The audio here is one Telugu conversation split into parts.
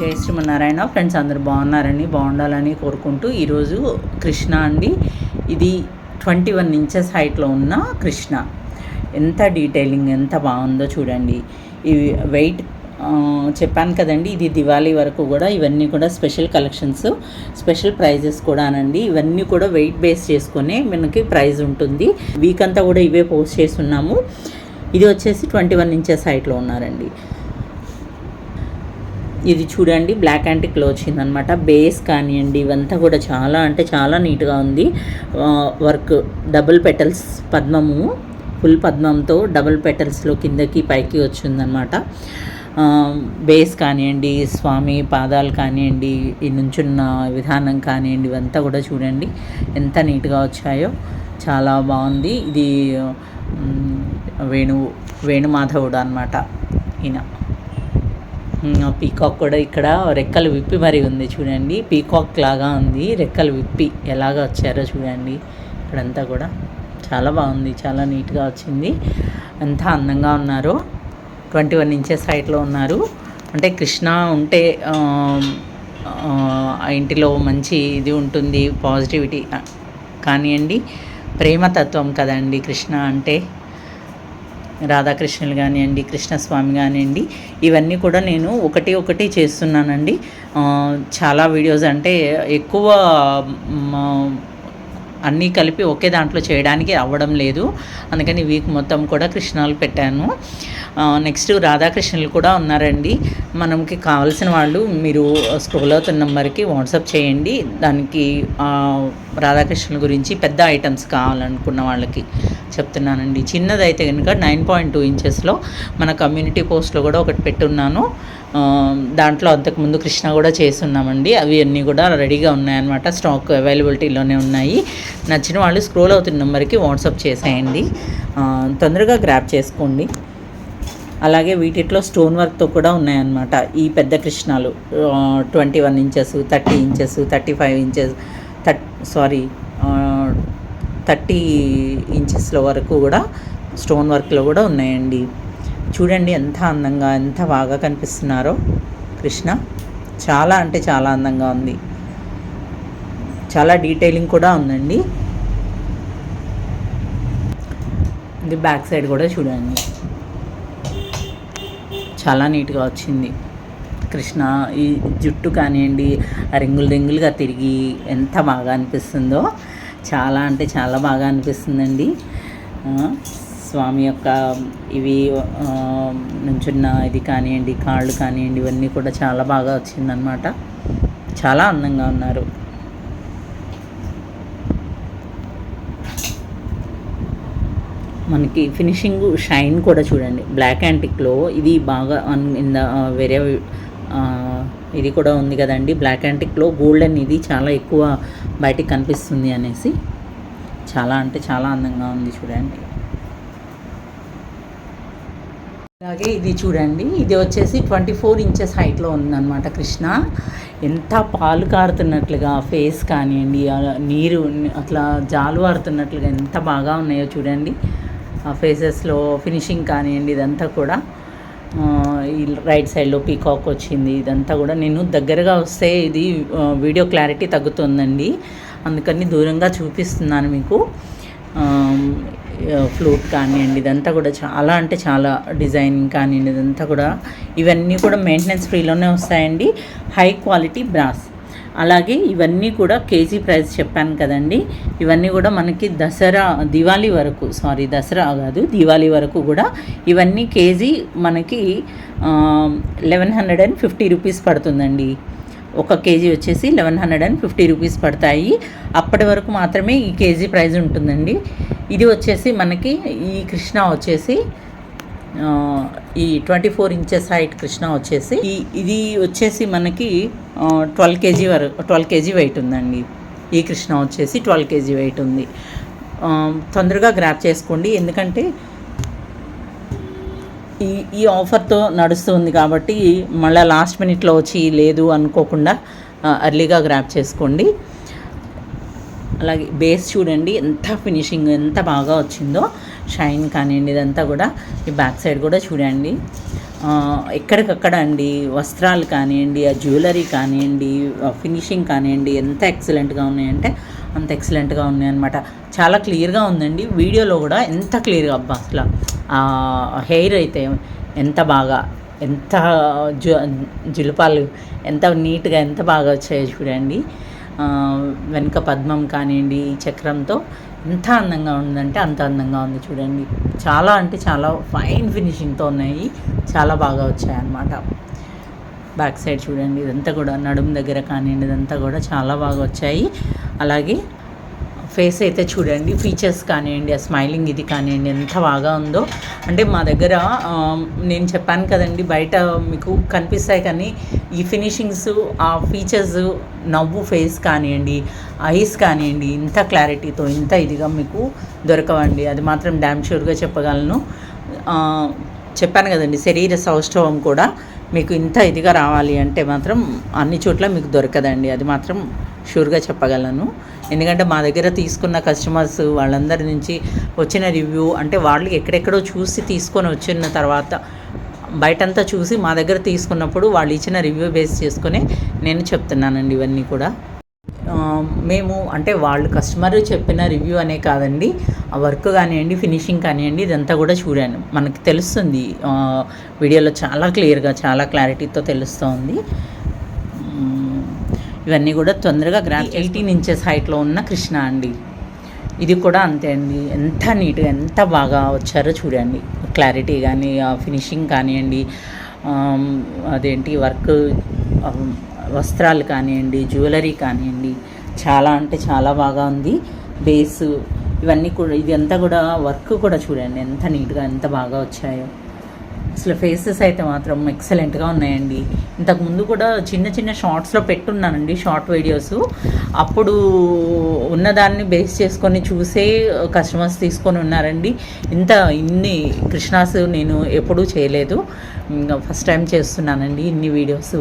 జై శ్రీమన్నారాయణ. ఫ్రెండ్స్ అందరు బాగున్నారని బాగుండాలని కోరుకుంటూ ఈరోజు కృష్ణ అండి. ఇది ట్వంటీ వన్ ఇంచెస్ హైట్లో ఉన్న కృష్ణ. ఎంత డీటెయిలింగ్ ఎంత బాగుందో చూడండి. ఇవి వెయిట్ చెప్పాను కదండి ఇది దివాళీ వరకు కూడా ఇవన్నీ కూడా స్పెషల్ కలెక్షన్స్ స్పెషల్ ప్రైజెస్ కూడా అనండి ఇవన్నీ కూడా వెయిట్ బేస్ చేసుకునే మనకి ప్రైజ్ ఉంటుంది. వీక్ అంతా కూడా ఇవే పోస్ట్ చేస్తున్నాము. ఇది వచ్చేసి ట్వంటీ వన్ ఇంచెస్ హైట్లో ఉన్నారండి. ఇది చూడండి బ్లాక్ క్లో వచ్చిందనమాట బేస్ కానివ్వండి ఇవంతా కూడా చాలా అంటే చాలా నీట్గా ఉంది. వర్క్ డబుల్ పెటల్స్ పద్మము ఫుల్ పద్మంతో డబుల్ పెటల్స్లో కిందకి పైకి వచ్చిందనమాట బేస్ కానివ్వండి స్వామి పాదాలు కానివ్వండి ఈ నుంచున్న విధానం కానివ్వండి ఇవంతా కూడా చూడండి. ఎంత నీట్గా వచ్చాయో చాలా బాగుంది. ఇది వేణు వేణుమాధవుడు అనమాట ఈయన. పీకాక్ కూడా ఇక్కడ రెక్కలు విప్పి మరి ఉంది చూడండి. పీకాక్ లాగా ఉంది. రెక్కలు విప్పి ఎలాగ వచ్చారో చూడండి. ఇక్కడంతా కూడా చాలా బాగుంది. చాలా నీట్గా వచ్చింది. ఎంత అందంగా ఉన్నారు. ట్వంటీ వన్ ఇంచెస్ హైట్లో ఉన్నారు. అంటే కృష్ణ ఉంటే ఇంటిలో మంచి ఇది ఉంటుంది పాజిటివిటీ. కానివ్వండి ప్రేమతత్వం కదండి కృష్ణ అంటే. రాధాకృష్ణులు కానివ్వండి కృష్ణస్వామి కానివ్వండి ఇవన్నీ కూడా నేను ఒకటి ఒకటి చేస్తున్నానండి. చాలా వీడియోస్ అంటే ఎక్కువ అన్నీ కలిపి ఒకే దాంట్లో చేయడానికి అవ్వడం లేదు. అందుకని వీక్ మొత్తం కూడా కృష్ణాలు పెట్టాను. నెక్స్ట్ రాధాకృష్ణులు కూడా ఉన్నారండి. మనకి కావాల్సిన వాళ్ళు మీరు స్క్రోల్ అవుతున్న నెంబర్కి వాట్సాప్ చేయండి. దానికి రాధాకృష్ణ రాధాకృష్ణుల గురించి పెద్ద ఐటమ్స్ కావాలనుకున్న వాళ్ళకి చెప్తున్నానండి. చిన్నదైతే కనుక నైన్ పాయింట్ టూ ఇంచెస్లో మన కమ్యూనిటీ పోస్ట్లో కూడా ఒకటి పెట్టున్నాను. దాంట్లో అంతకుముందు కృష్ణ కూడా చేస్తున్నామండి. అవి అన్నీ కూడా రెడీగా ఉన్నాయన్నమాట. స్టాక్ అవైలబిలిటీలోనే ఉన్నాయి. నచ్చిన వాళ్ళు స్క్రోల్ అవుతున్న నెంబర్కి వాట్సాప్ చేసేయండి. తొందరగా గ్రాప్ చేసుకోండి. అలాగే వీటిలో స్టోన్ వర్క్తో కూడా ఉన్నాయన్నమాట. ఈ పెద్ద కృష్ణాలు twenty one inches thirty inches thirty five inches thirty sorry thirty ఇంచెస్ల వరకు కూడా స్టోన్ వర్క్లో కూడా ఉన్నాయండి. చూడండి ఎంత అందంగా ఎంత బాగా కనిపిస్తున్నారో కృష్ణ. చాలా అంటే చాలా అందంగా ఉంది. చాలా డీటెయిలింగ్ కూడా ఉందండి. ఇది బ్యాక్ సైడ్ కూడా చూడండి. చాలా నీట్గా వచ్చింది. కృష్ణ ఈ జుట్టు కానివ్వండి రింగులు రింగులుగా తిరిగి ఎంత బాగా అనిపిస్తుందో చాలా అంటే చాలా బాగా అనిపిస్తుందండి. స్వామి యొక్క ఇవి నుంచున్న ఇది కానివ్వండి కాళ్ళు కానివ్వండి ఇవన్నీ కూడా చాలా బాగా వచ్చిందనమాట చాలా అందంగా ఉన్నారు. మనకి ఫినిషింగ్ షైన్ కూడా చూడండి. బ్లాక్ యాంటిక్లో ఇది బాగా అన్- ఇన్ ద వేరే ఇది కూడా ఉంది కదండి. బ్లాక్ యాంటిక్లో గోల్డెన్ ఇది చాలా ఎక్కువ బయటికి కనిపిస్తుంది అనేసి చాలా అంటే చాలా అందంగా ఉంది చూడండి. అలాగే ఇది చూడండి. ఇది వచ్చేసి ట్వంటీ ఫోర్ ఇంచెస్ హైట్లో ఉందన్నమాట కృష్ణ. ఎంత పాలు కారుతున్నట్లుగా ఫేస్ కానివ్వండి నీరు అట్లా జాలు వారుతున్నట్లుగా ఎంత బాగా ఉన్నాయో చూడండి. ఫేసెస్లో ఫినిషింగ్ కానివ్వండి ఇదంతా కూడా. ఈ రైట్ సైడ్లో పీకాక్ వచ్చింది ఇదంతా కూడా. నేను దగ్గరగా వస్తే ఇది వీడియో క్లారిటీ తగ్గుతుందండి. అందుకని దూరంగా చూపిస్తున్నాను మీకు. ఫ్లూట్ కానివ్వండి ఇదంతా కూడా చాలా అంటే చాలా డిజైనింగ్ కానివ్వండి ఇదంతా కూడా. ఇవన్నీ కూడా మెయింటెనెన్స్ ఫ్రీలోనే వస్తాయండి. హై క్వాలిటీ బ్రాస్ అలాగే ఇవన్నీ కూడా కేజీ ప్రైస్ చెప్పాను కదండి. ఇవన్నీ కూడా మనకి దసరా దివాళీ వరకు సారీ దసరా కాదు దివాళీ వరకు కూడా ఇవన్నీ కేజీ మనకి eleven hundred and fifty rupees పడుతుందండి. ఒక కేజీ వచ్చేసి eleven hundred and fifty rupees పడతాయి. అప్పటి వరకు మాత్రమే ఈ కేజీ ప్రైస్ ఉంటుందండి. ఇది వచ్చేసి మనకి ఈ కృష్ణ వచ్చేసి ఈ twenty four inches height Krishna వచ్చేసి ఈ ఇది వచ్చేసి మనకి ట్వెల్వ్ కేజీ వరకు ట్వెల్వ్ కేజీ వెయిట్ ఉందండి. ఈ కృష్ణ వచ్చేసి ట్వెల్వ్ కేజీ వెయిట్ ఉంది. తొందరగా గ్రాప్ చేసుకోండి. ఎందుకంటే ఈ ఈ ఆఫర్తో నడుస్తుంది కాబట్టి మళ్ళీ లాస్ట్ మినిట్లో వచ్చి లేదు అనుకోకుండా అర్లీగా గ్రాప్ చేసుకోండి. అలాగే బేస్ చూడండి ఎంత ఫినిషింగ్ ఎంత బాగా వచ్చిందో. షైన్ కానివ్వండి ఇదంతా కూడా ఈ బ్యాక్ సైడ్ కూడా చూడండి. ఎక్కడికక్కడ అండి వస్త్రాలు కానివ్వండి ఆ జ్యువెలరీ కానివ్వండి ఫినిషింగ్ కానివ్వండి ఎంత ఎక్సలెంట్గా ఉన్నాయంటే అంత ఎక్సలెంట్గా ఉన్నాయన్నమాట. చాలా క్లియర్గా ఉందండి. వీడియోలో కూడా ఎంత క్లియర్గా అబ్బా అసలు ఆ హెయిర్ అయితే ఎంత బాగా ఎంత జు జులుపాలు ఎంత నీట్గా ఎంత బాగా వచ్చాయో చూడండి. వెనుక పద్మం కానివ్వండి ఈ చక్రంతో ఎంత అందంగా ఉందంటే అంత అందంగా ఉంది చూడండి. చాలా అంటే చాలా ఫైన్ ఫినిషింగ్తో ఉన్నాయి. చాలా బాగా వచ్చాయి అన్నమాట బ్యాక్ సైడ్ చూడండి ఇదంతా కూడా నడుము దగ్గర కానివ్వండి ఇదంతా కూడా చాలా బాగా వచ్చాయి. అలాగే ఫేస్ అయితే చూడండి. ఫీచర్స్ కానివ్వండి ఆ స్మైలింగ్ ఇది కానివ్వండి ఎంత బాగా ఉందో. అంటే మా దగ్గర నేను చెప్పాను కదండి బయట మీకు కనిపిస్తాయి కానీ ఈ ఫినిషింగ్స్ ఆ ఫీచర్స్ నవ్వు ఫేస్ కానివ్వండి ఐస్ కానివ్వండి ఇంత క్లారిటీతో ఇంత ఇదిగా మీకు దొరకవండి. అది మాత్రం డ్యామ్ షూర్గా చెప్పగలను. చెప్పాను కదండి శరీర సౌష్ఠవం కూడా. మీకు ఇంత ఇదిగా రావాలి అంటే మాత్రం అన్ని చోట్ల మీకు దొరకదండి. అది మాత్రం షూర్గా చెప్పగలను. ఎందుకంటే మా దగ్గర తీసుకున్న కస్టమర్స్ వాళ్ళందరి నుంచి వచ్చిన రివ్యూ అంటే వాళ్ళు ఎక్కడెక్కడో చూసి తీసుకొని వచ్చిన తర్వాత బయటంతా చూసి మా దగ్గర తీసుకున్నప్పుడు వాళ్ళు ఇచ్చిన రివ్యూ బేస్ చేసుకొని నేను చెప్తున్నానండి ఇవన్నీ కూడా. మేము అంటే వాళ్ళు కస్టమర్ చెప్పిన రివ్యూ అనే కాదండి. ఆ వర్క్ కానివ్వండి ఫినిషింగ్ కానివ్వండి ఇదంతా కూడా చూడాను. మనకి తెలుస్తుంది. వీడియోలో చాలా క్లియర్గా చాలా క్లారిటీతో తెలుస్తుంది. ఇవన్నీ కూడా తొందరగా గ్రాప్ ఎయిటీన్ ఇంచెస్ హైట్లో ఉన్న కృష్ణ అండి. ఇది కూడా అంతే అండి. ఎంత నీట్గా ఎంత బాగా వచ్చారో చూడండి. క్లారిటీ కానీ ఫినిషింగ్ కానివ్వండి అదేంటి వర్క్ వస్త్రాలు కానివ్వండి జ్యువెలరీ కానివ్వండి చాలా అంటే చాలా బాగా ఉంది. బేసు ఇవన్నీ కూడా ఇదంతా కూడా వర్క్ కూడా చూడండి ఎంత నీట్గా ఎంత బాగా వచ్చాయో. అసలు ఫేసెస్ అయితే మాత్రం ఎక్సలెంట్గా ఉన్నాయండి. ఇంతకు ముందు కూడా చిన్న చిన్న షార్ట్స్లో పెట్టున్నానండి షార్ట్ వీడియోస్. అప్పుడు ఉన్నదాన్ని బేస్ చేసుకొని చూసే కస్టమర్స్ తీసుకొని ఉన్నారండి. ఇంత ఇన్ని కృష్ణాస్ నేను ఎప్పుడూ చేయలేదు. ఫస్ట్ టైం చేస్తున్నానండి ఇన్ని వీడియోస్.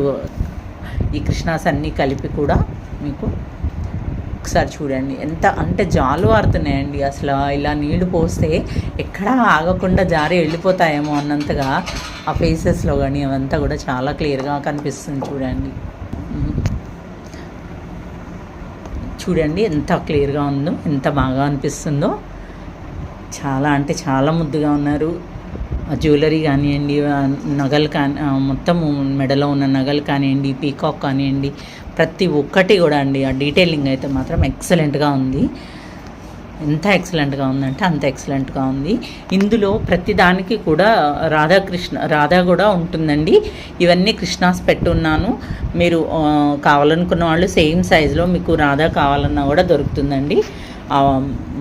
ఈ కృష్ణాస్ అన్నీ కలిపి కూడా మీకు ఒకసారి చూడండి. ఎంత అంటే జాలు వారుతున్నాయండి అసలు ఇలా నీళ్ళు పోస్తే ఎక్కడా ఆగకుండా జారి వెళ్ళిపోతాయేమో అన్నంతగా ఆ ఫేసెస్లో కానీ అవంతా కూడా చాలా క్లియర్గా కనిపిస్తుంది చూడండి. చూడండి ఎంత క్లియర్గా ఉందో ఎంత బాగా అనిపిస్తుందో. చాలా అంటే చాలా ముద్దుగా ఉన్నారు. ఆ జ్యువెలరీ కానివ్వండి నగలు కానీ మొత్తం మొత్తము మెడలో ఉన్న నగలు కానివ్వండి పీకాక్ కానివ్వండి ప్రతి ఒక్కటి కూడా అండి. ఆ డీటెయిలింగ్ అయితే మాత్రం ఎక్సలెంట్గా ఉంది. ఎంత ఎక్సలెంట్గా ఉందంటే అంత ఎక్సలెంట్గా ఉంది. ఇందులో ప్రతి దానికి కూడా రాధాకృష్ణ రాధా కూడా ఉంటుందండి. ఇవన్నీ కృష్ణాస్ పెట్టున్నాను. మీరు కావాలనుకున్న వాళ్ళు సేమ్ సైజులో మీకు రాధా కావాలన్నా కూడా దొరుకుతుందండి.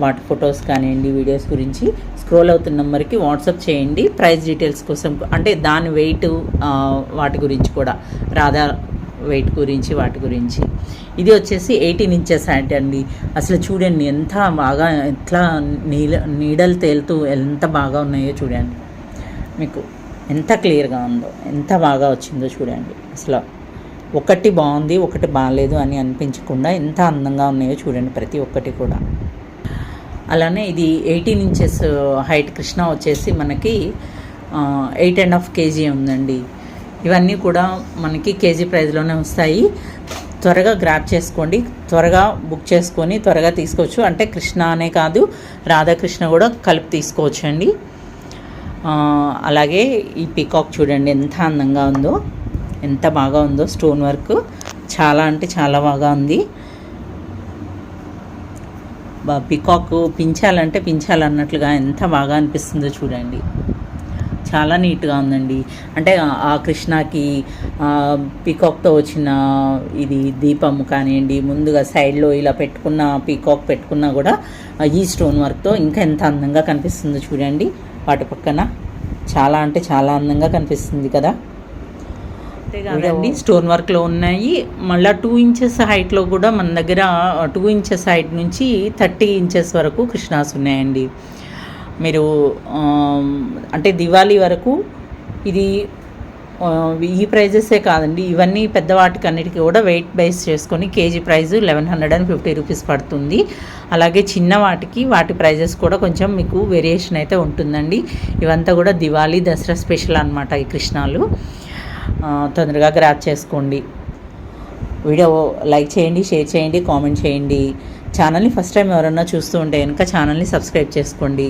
వాటి ఫొటోస్ కానివ్వండి వీడియోస్ గురించి స్క్రోల్ అవుతున్న నెంబర్కి వాట్సాప్ చేయండి. ప్రైస్ డీటెయిల్స్ కోసం అంటే దాని వెయిట్ వాటి గురించి కూడా రాధా వెయిట్ గురించి వాటి గురించి. ఇది వచ్చేసి ఎయిటీన్ ఇంచెస్ హ్యాండ్ అండి. అసలు చూడండి ఎంత బాగా ఎట్లా నీళ్ళ నీడలు తేలుతూ ఎంత బాగా ఉన్నాయో చూడండి. మీకు ఎంత క్లియర్గా ఉందో ఎంత బాగా వచ్చిందో చూడండి. అసలు ఒకటి బాగుంది ఒకటి బాగాలేదు అని అనిపించకుండా ఎంత అందంగా ఉన్నాయో చూడండి ప్రతి ఒక్కటి కూడా. అలానే ఇది ఎయిటీన్ ఇంచెస్ హైట్ కృష్ణ వచ్చేసి మనకి ఎయిట్ అండ్ హాఫ్ కేజీ ఉందండి. ఇవన్నీ కూడా మనకి కేజీ ప్రైస్లోనే వస్తాయి. త్వరగా గ్రాప్ చేసుకోండి. త్వరగా బుక్ చేసుకొని త్వరగా తీసుకోవచ్చు. అంటే కృష్ణ అనే కాదు రాధాకృష్ణ కూడా కలిపి తీసుకోవచ్చు అండి అలాగే ఈ పీకాక్ చూడండి ఎంత అందంగా ఉందో ఎంత బాగా ఉందో స్టోన్ వర్క్ చాలా అంటే చాలా బాగా ఉంది. పికాక్ పించాలంటే పించాలన్నట్లుగా ఎంత బాగా అనిపిస్తుందో చూడండి. చాలా నీట్గా ఉందండి. అంటే ఆ- కృష్ణకి పీకాక్తో వచ్చిన ఇది దీపం కానివ్వండి ముందుగా సైడ్లో ఇలా పెట్టుకున్న పీకాక్ పెట్టుకున్నా కూడా ఈ స్టోన్ వర్క్తో ఇంకా ఎంత అందంగా కనిపిస్తుందో చూడండి. వాటి పక్కన చాలా అంటే చాలా అందంగా కనిపిస్తుంది కదా. అంతేకాదండి స్టోన్ వర్క్లో ఉన్నాయి. మళ్ళీ టూ ఇంచెస్ హైట్లో కూడా మన దగ్గర టూ ఇంచెస్ హైట్ నుంచి థర్టీ ఇంచెస్ వరకు కృష్ణాస్ ఉన్నాయండి. మీరు అంటే దివాళీ వరకు ఇది ఈ ప్రైజెసే కాదండి. ఇవన్నీ పెద్ద వాటికి అన్నిటికీ కూడా వెయిట్ బేస్ చేసుకొని KG price eleven hundred and fifty rupees పడుతుంది. అలాగే చిన్న వాటికి వాటి ప్రైజెస్ కూడా కొంచెం మీకు వేరియేషన్ అయితే ఉంటుందండి. ఇవంతా కూడా దివాళీ దసరా స్పెషల్ అనమాట ఈ కృష్ణాలు. తొందరగా గ్రాప్ చేసుకోండి. వీడియో లైక్ చేయండి షేర్ చేయండి కామెంట్ చేయండి. ఛానల్ని ఫస్ట్ టైం ఎవరన్నా చూస్తూ ఉంటే కనుక ఛానల్ని సబ్స్క్రైబ్ చేసుకోండి.